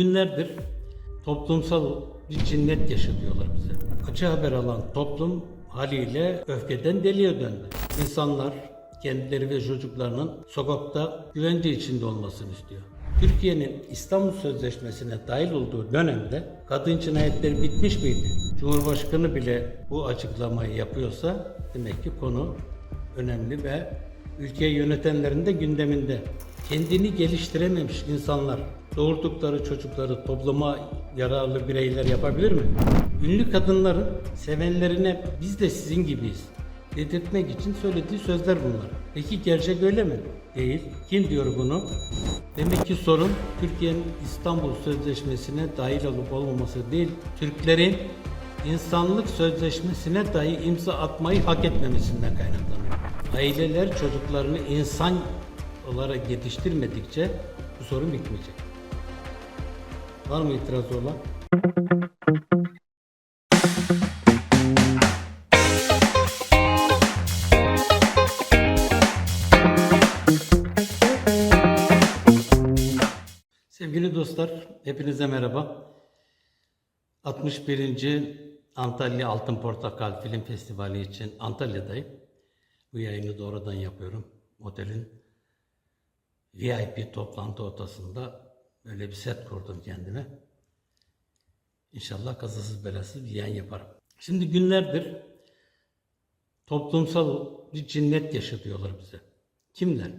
günlerdir toplumsal bir cinnet yaşatıyorlar bize. Acı haber alan toplum haliyle öfkeden deliye döndü. İnsanlar kendileri ve çocuklarının sokakta güvence içinde olmasını istiyor. Türkiye'nin İstanbul Sözleşmesi'ne dahil olduğu dönemde kadın cinayetleri bitmiş miydi? Cumhurbaşkanı bile bu açıklamayı yapıyorsa demek ki konu önemli ve ülkeyi yönetenlerin de gündeminde. Kendini geliştirememiş insanlar doğurdukları çocukları topluma yararlı bireyler yapabilir mi? Ünlü kadınların sevenlerine biz de sizin gibiyiz dedirtmek için söylediği sözler bunlar. Peki gerçek öyle mi? Değil. Kim diyor bunu? Demek ki sorun Türkiye'nin İstanbul Sözleşmesi'ne dahil olup olmaması değil, Türklerin insanlık sözleşmesine dahi imza atmayı hak etmemesinden kaynaklanıyor. Aileler çocuklarını insan olarak yetiştirmedikçe bu sorun bitmeyecek. Var mı itirazı olan? Sevgili dostlar, hepinize merhaba. 61. Antalya Altın Portakal Film Festivali için Antalya'dayım. Bu yayını doğrudan yapıyorum. Otelin VIP toplantı odasında böyle bir set kurdum kendime. İnşallah kazasız belasız bir yayın yaparım. Şimdi günlerdir toplumsal bir cinnet yaşatıyorlar bize. Kimler?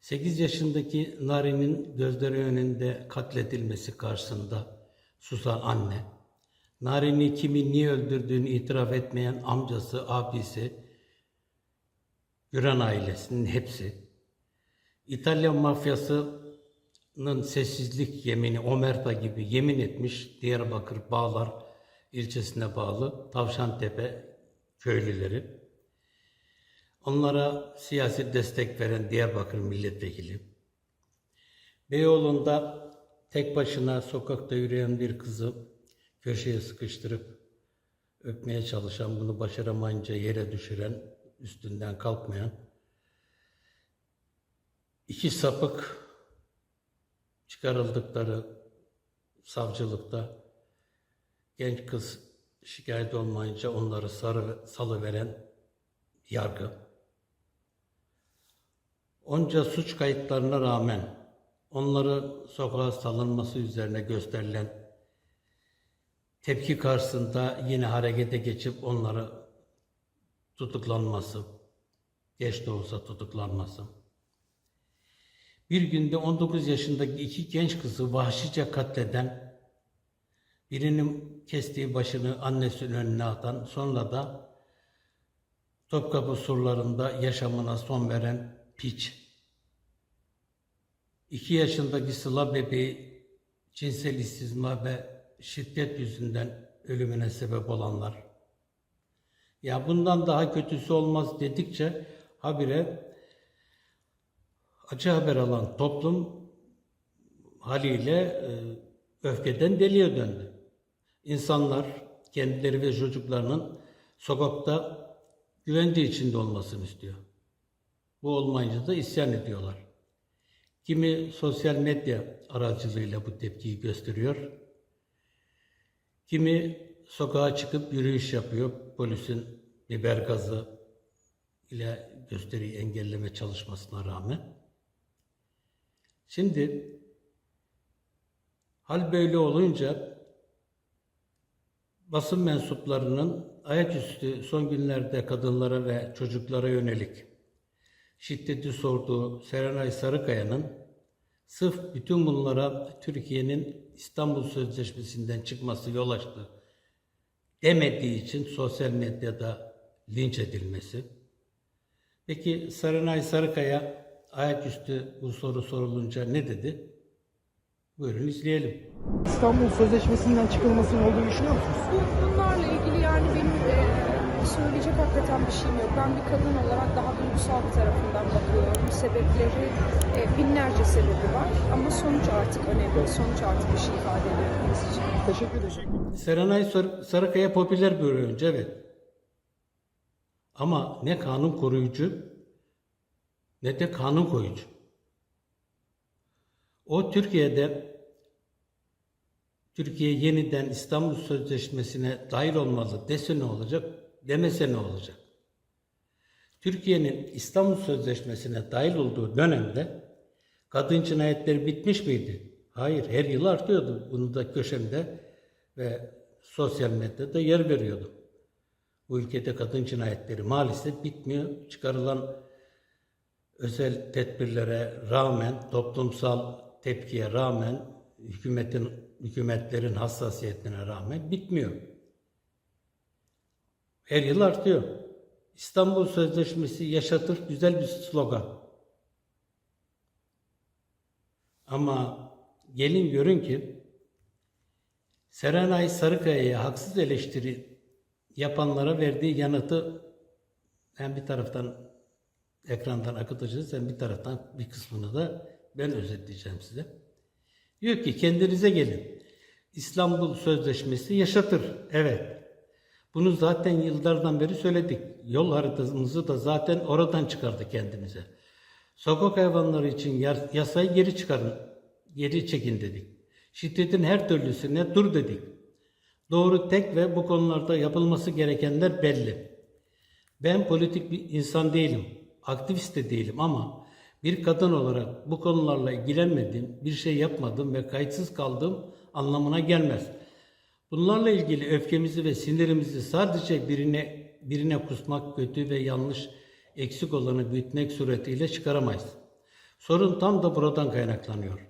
8 yaşındaki Nari'nin gözleri önünde katledilmesi karşısında susan anne, Nari'ni kimi niye öldürdüğünü itiraf etmeyen amcası, abisi, Güran ailesinin hepsi, İtalyan mafyasının sessizlik yemini Omerta gibi yemin etmiş Diyarbakır Bağlar ilçesine bağlı Tavşantepe köylüleri, Onlara siyasi destek veren Diyarbakır milletvekili. Beyoğlu'nda tek başına sokakta yürüyen bir kızı köşeye sıkıştırıp öpmeye çalışan, bunu başaramayınca yere düşüren, üstünden kalkmayan iki sapık çıkarıldıkları savcılıkta genç kız şikayet olmayınca onları sarı, salıveren yargı. Onca suç kayıtlarına rağmen onları sokağa salınması üzerine gösterilen tepki karşısında yine harekete geçip onları tutuklanması, geç de olsa tutuklanması. Bir günde 19 yaşındaki iki genç kızı vahşice katleden, birinin kestiği başını annesinin önüne atan, sonra da Topkapı surlarında yaşamına son veren piç. İki yaşındaki Sıla bebeği cinsel istismar ve şiddet yüzünden ölümüne sebep olanlar. Ya bundan daha kötüsü olmaz dedikçe habire acı haber alan toplum haliyle e, öfkeden deliye döndü. İnsanlar kendileri ve çocuklarının sokakta güvence içinde olmasını istiyor. Bu olmayınca da isyan ediyorlar. Kimi sosyal medya aracılığıyla bu tepkiyi gösteriyor. Kimi sokağa çıkıp yürüyüş yapıyor. Polisin biber gazı ile gösteriyi engelleme çalışmasına rağmen. Şimdi hal böyle olunca basın mensuplarının ayaküstü son günlerde kadınlara ve çocuklara yönelik şiddeti sorduğu Serenay Sarıkaya'nın sırf bütün bunlara Türkiye'nin İstanbul Sözleşmesi'nden çıkması yol açtı demediği için sosyal medyada linç edilmesi. Peki Serenay Sarıkaya ayaküstü bu soru sorulunca ne dedi? Buyurun izleyelim. İstanbul Sözleşmesi'nden çıkılmasının olduğunu düşünüyor musunuz? Bu- Bunlarla ilgili yani benim e, söyleyecek hakikaten bir şeyim yok. Ben bir kadın olarak daha duygusal bir tarafından bakıyorum. Sebepleri e, binlerce sebebi var ama sonuç artık önemli. Sonuç artık bir şey ifade ediyor için. Teşekkür ederim. Serenay Sar- Sarıkaya popüler bir oyuncu evet. Ama ne kanun koruyucu ne de kanun koyucu. O Türkiye'de Türkiye yeniden İstanbul Sözleşmesi'ne dahil olmalı dese ne olacak, demese ne olacak? Türkiye'nin İstanbul Sözleşmesi'ne dahil olduğu dönemde kadın cinayetleri bitmiş miydi? Hayır, her yıl artıyordu. Bunu da köşemde ve sosyal medyada yer veriyordum. Bu ülkede kadın cinayetleri maalesef bitmiyor. Çıkarılan özel tedbirlere rağmen, toplumsal tepkiye rağmen, hükümetin hükümetlerin hassasiyetine rağmen bitmiyor. Her yıl artıyor. İstanbul Sözleşmesi yaşatır güzel bir slogan. Ama gelin görün ki Serenay Sarıkaya'ya haksız eleştiri yapanlara verdiği yanıtı hem bir taraftan ekrandan akıtacağız hem bir taraftan bir kısmını da ben özetleyeceğim size. Diyor ki kendinize gelin. İstanbul Sözleşmesi yaşatır. Evet. Bunu zaten yıllardan beri söyledik. Yol haritamızı da zaten oradan çıkardı kendimize. Sokak hayvanları için yas- yasayı geri çıkarın, geri çekin dedik. Şiddetin her türlüsüne dur dedik. Doğru tek ve bu konularda yapılması gerekenler belli. Ben politik bir insan değilim, aktivist de değilim ama bir kadın olarak bu konularla ilgilenmedim, bir şey yapmadım ve kayıtsız kaldığım anlamına gelmez. Bunlarla ilgili öfkemizi ve sinirimizi sadece birine birine kusmak, kötü ve yanlış, eksik olanı büyütmek suretiyle çıkaramayız. Sorun tam da buradan kaynaklanıyor.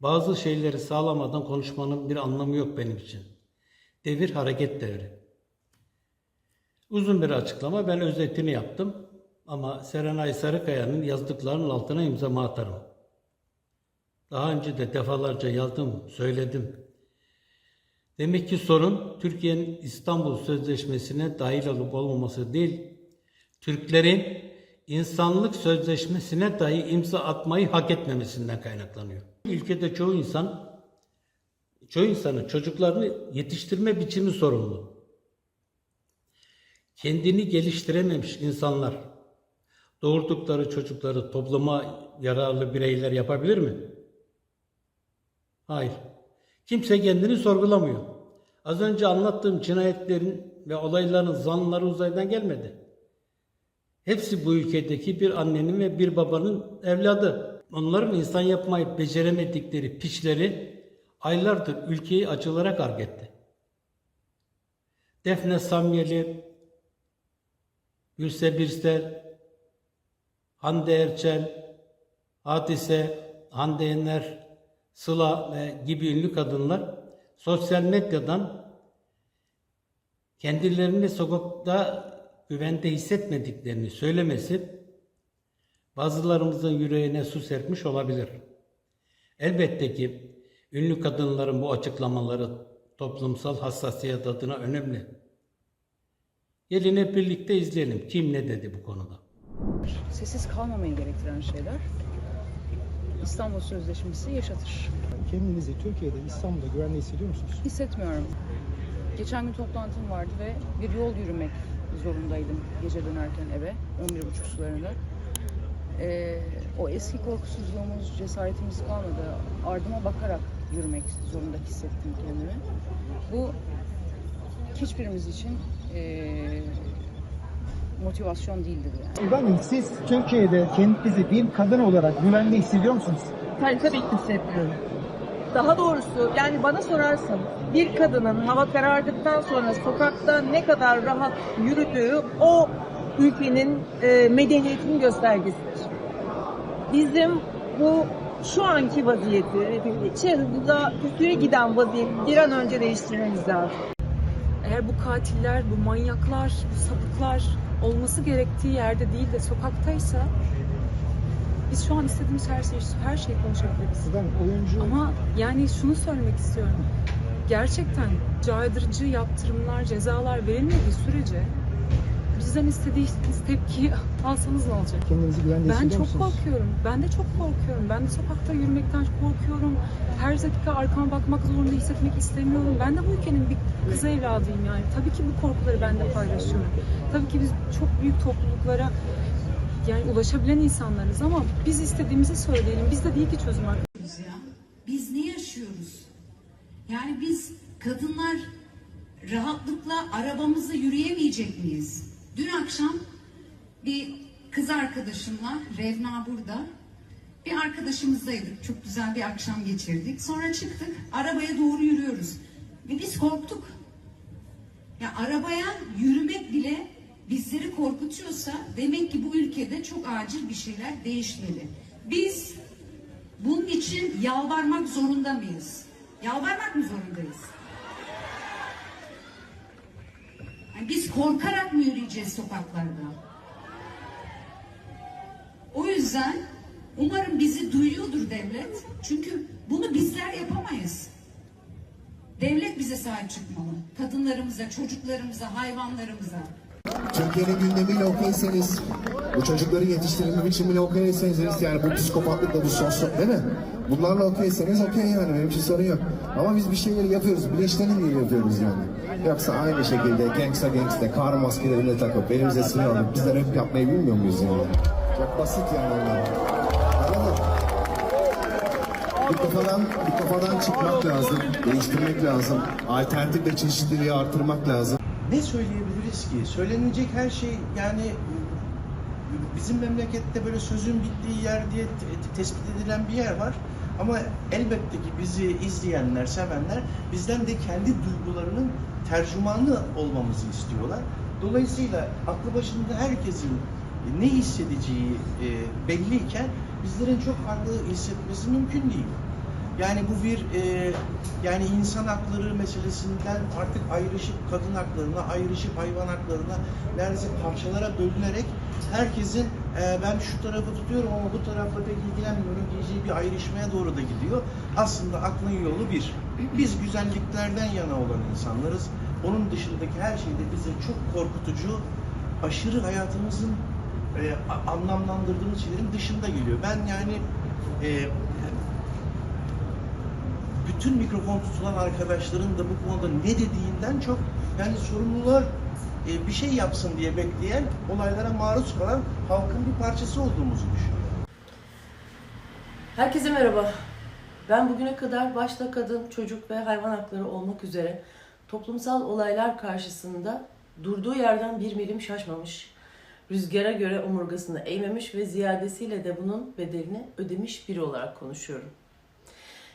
Bazı şeyleri sağlamadan konuşmanın bir anlamı yok benim için. Devir hareket devri. Uzun bir açıklama. Ben özetini yaptım. Ama Serenay Sarıkaya'nın yazdıklarının altına imzamı atarım. Daha önce de defalarca yazdım, söyledim. Demek ki sorun Türkiye'nin İstanbul Sözleşmesi'ne dahil olup olmaması değil, Türklerin insanlık sözleşmesine dahi imza atmayı hak etmemesinden kaynaklanıyor. Ülkede çoğu insan, çoğu insanın çocuklarını yetiştirme biçimi sorumlu kendini geliştirememiş insanlar doğurdukları çocukları topluma yararlı bireyler yapabilir mi? Hayır. Kimse kendini sorgulamıyor. Az önce anlattığım cinayetlerin ve olayların zanları uzaydan gelmedi. Hepsi bu ülkedeki bir annenin ve bir babanın evladı. Onların insan yapmayı beceremedikleri piçleri aylardır ülkeyi acılara karg etti. Defne Samyeli, Gülse Birsel, Hande Erçel, Hadise, Hande Yener, Sıla ve gibi ünlü kadınlar sosyal medyadan kendilerini sokakta güvende hissetmediklerini söylemesi bazılarımızın yüreğine su serpmiş olabilir. Elbette ki ünlü kadınların bu açıklamaları toplumsal hassasiyet adına önemli. Gelin hep birlikte izleyelim. Kim ne dedi bu konuda? Sessiz kalmamayı gerektiren şeyler İstanbul Sözleşmesi yaşatır. Kendinizi Türkiye'de, İstanbul'da güvende hissediyor musunuz? Hissetmiyorum. Geçen gün toplantım vardı ve bir yol yürümek zorundaydım gece dönerken eve 11.30 sularında. Ee, o eski korkusuzluğumuz, cesaretimiz kalmadı. Ardıma bakarak yürümek zorunda hissettim kendimi. Bu hiçbirimiz için ee, motivasyon değildir yani. Efendim siz Türkiye'de kendinizi bir kadın olarak güvende hissediyor musunuz? Tabii tabii ki hissetmiyorum. Daha doğrusu yani bana sorarsan bir kadının hava karardıktan sonra sokakta ne kadar rahat yürüdüğü o ülkenin e, medeniyetinin göstergesidir. Bizim bu şu anki vaziyeti, içe hızla kötüye giden vaziyeti bir an önce değiştirmemiz lazım. Eğer bu katiller, bu manyaklar, bu sapıklar olması gerektiği yerde değil de sokaktaysa biz şu an istediğimiz her şeyi, her şeyi konuşabiliriz. Efendim oyuncu Ama yani şunu söylemek istiyorum. Gerçekten caydırıcı yaptırımlar, cezalar verilmediği sürece bizden istediğiniz tepkiyi alsanız ne olacak? kendinizi güvende Ben çok musunuz? korkuyorum. Ben de çok korkuyorum. Ben de sokakta yürümekten korkuyorum. Her dakika arkama bakmak zorunda hissetmek istemiyorum. Ben de bu ülkenin bir kız evladıyım yani. Tabii ki bu korkuları ben de paylaşıyorum. Tabii ki biz çok büyük topluluklara yani ulaşabilen insanlarız ama biz istediğimizi söyleyelim. Bizde değil ki çözüm yaşıyoruz ya? Biz ne yaşıyoruz? Yani biz kadınlar rahatlıkla arabamızla yürüyemeyecek miyiz? Dün akşam bir kız arkadaşımla, Revna burada, bir arkadaşımızdaydık. Çok güzel bir akşam geçirdik. Sonra çıktık, arabaya doğru yürüyoruz. Ve biz korktuk. Ya arabaya yürümek bile bizleri korkutuyorsa demek ki bu ülkede çok acil bir şeyler değişmeli. Biz bunun için yalvarmak zorunda mıyız? Yalvarmak mı zorundayız? Biz korkarak mı yürüyeceğiz sokaklarda? O yüzden umarım bizi duyuyordur devlet. Çünkü bunu bizler yapamayız. Devlet bize sahip çıkmalı. Kadınlarımıza, çocuklarımıza, hayvanlarımıza. Türkiye'nin gündemiyle okeyseniz, bu çocukları yetiştirme biçimiyle okeyseniz, yani bu psikopatlıkla, bu sosyal değil mi? Bunlarla okeyseniz okey yani benim için sorun yok. Ama biz bir şeyleri yapıyoruz, bilinçlenin diye yapıyoruz yani. Yoksa aynı şekilde gangsta gangsta, kar maskelerini takıp elimize silah alıp biz de rap yapmayı bilmiyor muyuz yani? Çok basit yani onlar. Anladın? Bir kafadan, bir kafadan çıkmak lazım, değiştirmek lazım, alternatif ve çeşitliliği artırmak lazım. ne söyleyebiliriz ki? Söylenecek her şey yani bizim memlekette böyle sözün bittiği yer diye te- tespit edilen bir yer var. Ama elbette ki bizi izleyenler, sevenler bizden de kendi duygularının tercümanı olmamızı istiyorlar. Dolayısıyla aklı başında herkesin ne hissedeceği e, belliyken bizlerin çok farklı hissetmesi mümkün değil. Yani bu bir e, yani insan hakları meselesinden artık ayrışıp kadın haklarına, ayrışıp hayvan haklarına neredeyse parçalara bölünerek herkesin e, ben şu tarafı tutuyorum ama bu tarafla pek ilgilenmiyorum diyeceği bir ayrışmaya doğru da gidiyor. Aslında aklın yolu bir. Biz güzelliklerden yana olan insanlarız. Onun dışındaki her şey de bize çok korkutucu, aşırı hayatımızın e, anlamlandırdığımız şeylerin dışında geliyor. Ben yani e, bütün mikrofon tutulan arkadaşların da bu konuda ne dediğinden çok yani sorumlular e, bir şey yapsın diye bekleyen olaylara maruz kalan halkın bir parçası olduğumuzu düşünüyorum. Herkese merhaba. Ben bugüne kadar başta kadın, çocuk ve hayvan hakları olmak üzere toplumsal olaylar karşısında durduğu yerden bir milim şaşmamış, rüzgara göre omurgasını eğmemiş ve ziyadesiyle de bunun bedelini ödemiş biri olarak konuşuyorum.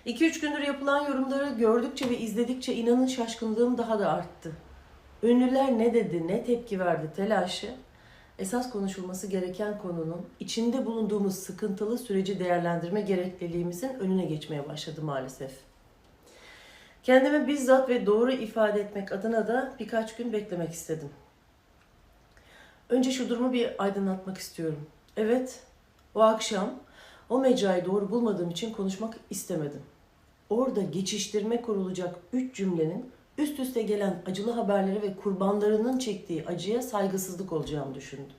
2-3 gündür yapılan yorumları gördükçe ve izledikçe inanın şaşkınlığım daha da arttı. Ünlüler ne dedi, ne tepki verdi telaşı esas konuşulması gereken konunun içinde bulunduğumuz sıkıntılı süreci değerlendirme gerekliliğimizin önüne geçmeye başladı maalesef. Kendimi bizzat ve doğru ifade etmek adına da birkaç gün beklemek istedim. Önce şu durumu bir aydınlatmak istiyorum. Evet, o akşam o mecrayı doğru bulmadığım için konuşmak istemedim. Orada geçiştirme kurulacak üç cümlenin üst üste gelen acılı haberlere ve kurbanlarının çektiği acıya saygısızlık olacağını düşündüm.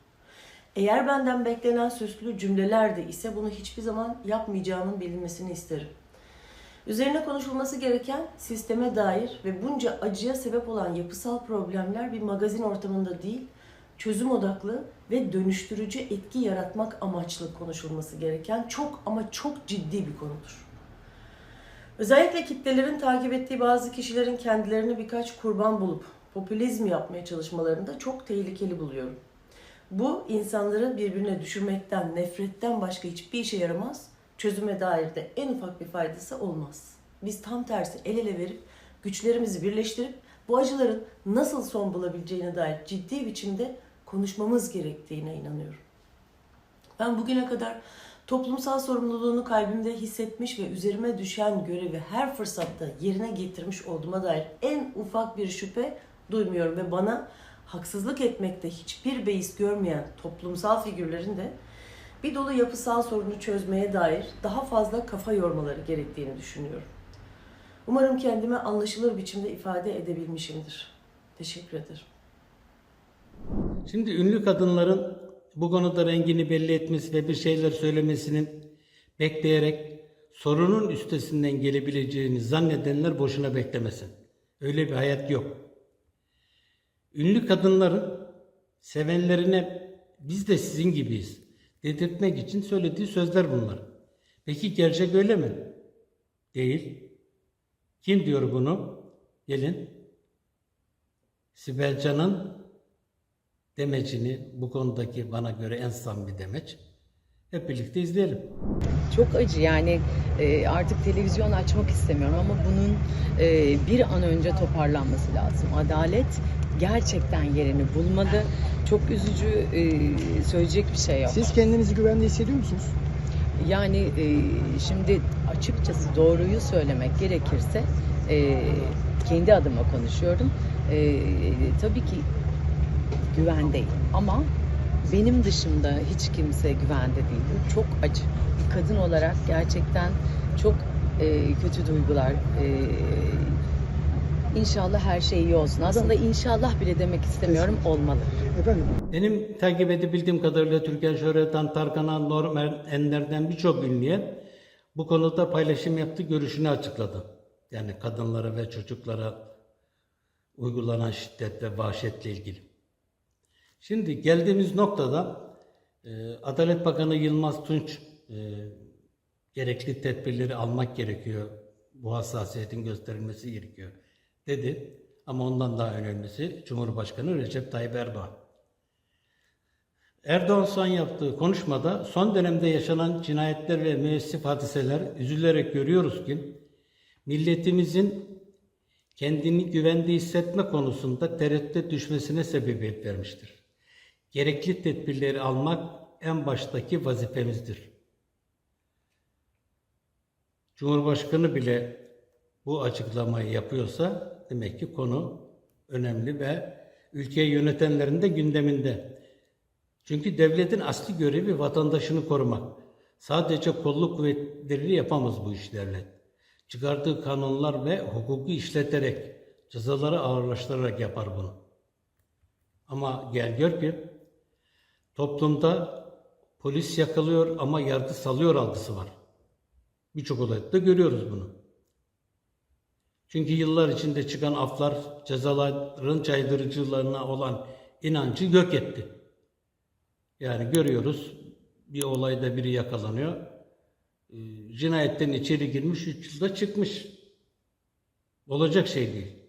Eğer benden beklenen süslü cümleler de ise bunu hiçbir zaman yapmayacağımın bilinmesini isterim. Üzerine konuşulması gereken sisteme dair ve bunca acıya sebep olan yapısal problemler bir magazin ortamında değil, çözüm odaklı ve dönüştürücü etki yaratmak amaçlı konuşulması gereken çok ama çok ciddi bir konudur. Özellikle kitlelerin takip ettiği bazı kişilerin kendilerini birkaç kurban bulup popülizm yapmaya çalışmalarını da çok tehlikeli buluyorum. Bu insanları birbirine düşürmekten, nefretten başka hiçbir işe yaramaz. Çözüme dair de en ufak bir faydası olmaz. Biz tam tersi el ele verip güçlerimizi birleştirip bu acıların nasıl son bulabileceğine dair ciddi biçimde konuşmamız gerektiğine inanıyorum. Ben bugüne kadar toplumsal sorumluluğunu kalbimde hissetmiş ve üzerime düşen görevi her fırsatta yerine getirmiş olduğuma dair en ufak bir şüphe duymuyorum ve bana haksızlık etmekte hiçbir beis görmeyen toplumsal figürlerin de bir dolu yapısal sorunu çözmeye dair daha fazla kafa yormaları gerektiğini düşünüyorum. Umarım kendimi anlaşılır biçimde ifade edebilmişimdir. Teşekkür ederim. Şimdi ünlü kadınların bu konuda rengini belli etmesi ve bir şeyler söylemesinin bekleyerek sorunun üstesinden gelebileceğini zannedenler boşuna beklemesin. Öyle bir hayat yok. Ünlü kadınların sevenlerine biz de sizin gibiyiz dedirtmek için söylediği sözler bunlar. Peki gerçek öyle mi? Değil. Kim diyor bunu? Gelin. Sibel Can'ın demecini bu konudaki bana göre en samimi demeç. Hep birlikte izleyelim. Çok acı yani e, artık televizyon açmak istemiyorum ama bunun e, bir an önce toparlanması lazım. Adalet gerçekten yerini bulmadı. Çok üzücü e, söyleyecek bir şey yok. Siz kendinizi güvende hissediyor musunuz? Yani e, şimdi açıkçası doğruyu söylemek gerekirse e, kendi adıma konuşuyorum. E, tabii ki güvendeyim ama benim dışımda hiç kimse güvende değil. Bu çok acı. Bir kadın olarak gerçekten çok e, kötü duygular. E, İnşallah her şey iyi olsun. Aslında inşallah bile demek istemiyorum olmalı. Efendim Benim takip edebildiğim kadarıyla Türkan Şohra'dan, Tarkan'a, Norm Ender'den birçok ünlüye bu konuda paylaşım yaptı, görüşünü açıkladı. Yani kadınlara ve çocuklara uygulanan şiddet ve vahşetle ilgili. Şimdi geldiğimiz noktada e, Adalet Bakanı Yılmaz Tunç e, gerekli tedbirleri almak gerekiyor. Bu hassasiyetin gösterilmesi gerekiyor dedi. Ama ondan daha önemlisi Cumhurbaşkanı Recep Tayyip Erdoğan. Erdoğan son yaptığı konuşmada son dönemde yaşanan cinayetler ve müessif hadiseler üzülerek görüyoruz ki milletimizin kendini güvende hissetme konusunda tereddüt düşmesine sebebiyet vermiştir. Gerekli tedbirleri almak en baştaki vazifemizdir. Cumhurbaşkanı bile bu açıklamayı yapıyorsa demek ki konu önemli ve ülkeyi yönetenlerin de gündeminde. Çünkü devletin asli görevi vatandaşını korumak. Sadece kolluk kuvvetleri yapamaz bu işlerle. Çıkardığı kanunlar ve hukuku işleterek, cezaları ağırlaştırarak yapar bunu. Ama gel gör ki toplumda polis yakalıyor ama yargı salıyor algısı var. Birçok olayda görüyoruz bunu. Çünkü yıllar içinde çıkan aflar cezaların caydırıcılığına olan inancı yok etti. Yani görüyoruz bir olayda biri yakalanıyor. Ee, Cinayetten içeri girmiş, 3 yılda çıkmış. Olacak şey değil.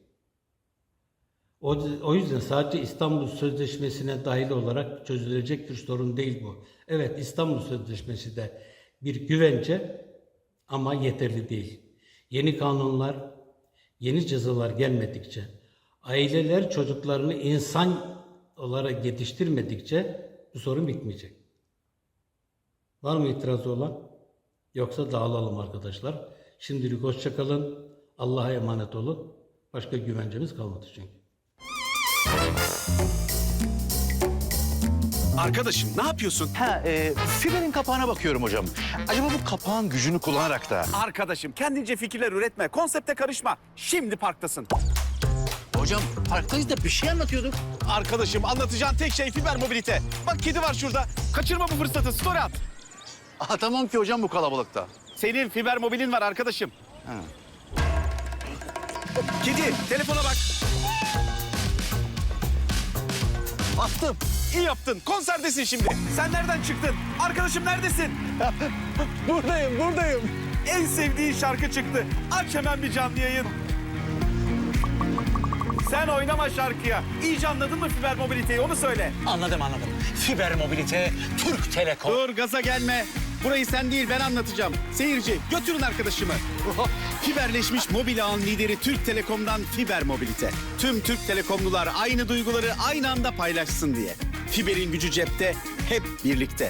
O, o yüzden sadece İstanbul Sözleşmesi'ne dahil olarak çözülecek bir sorun değil bu. Evet İstanbul Sözleşmesi de bir güvence ama yeterli değil. Yeni kanunlar, yeni cezalar gelmedikçe, aileler çocuklarını insan olarak yetiştirmedikçe bu sorun bitmeyecek. Var mı itirazı olan? Yoksa dağılalım arkadaşlar. Şimdilik hoşça kalın. Allah'a emanet olun. Başka güvencemiz kalmadı çünkü. Arkadaşım ne yapıyorsun? Ha, e, fiberin kapağına bakıyorum hocam. Acaba bu kapağın gücünü kullanarak da... Arkadaşım kendince fikirler üretme. Konsepte karışma. Şimdi parktasın. Hocam parktayız da bir şey anlatıyorduk. Arkadaşım anlatacağın tek şey fiber mobilite. Bak kedi var şurada. Kaçırma bu fırsatı. Story at. Aha, tamam ki hocam bu kalabalıkta. Senin fiber mobilin var arkadaşım. Kedi telefona bak. Attım. İyi yaptın. Konserdesin şimdi. Sen nereden çıktın? Arkadaşım neredesin? Buradayım, buradayım. En sevdiğin şarkı çıktı. Aç hemen bir canlı yayın. Sen oynama şarkıya. İyice anladın mı fiber mobiliteyi onu söyle. Anladım, anladım. Fiber mobilite, Türk Telekom. Dur gaza gelme. Burayı sen değil ben anlatacağım. Seyirci götürün arkadaşımı. Fiberleşmiş mobil ağın lideri Türk Telekom'dan fiber mobilite. Tüm Türk Telekomlular aynı duyguları aynı anda paylaşsın diye. Fiberin gücü cepte, hep birlikte.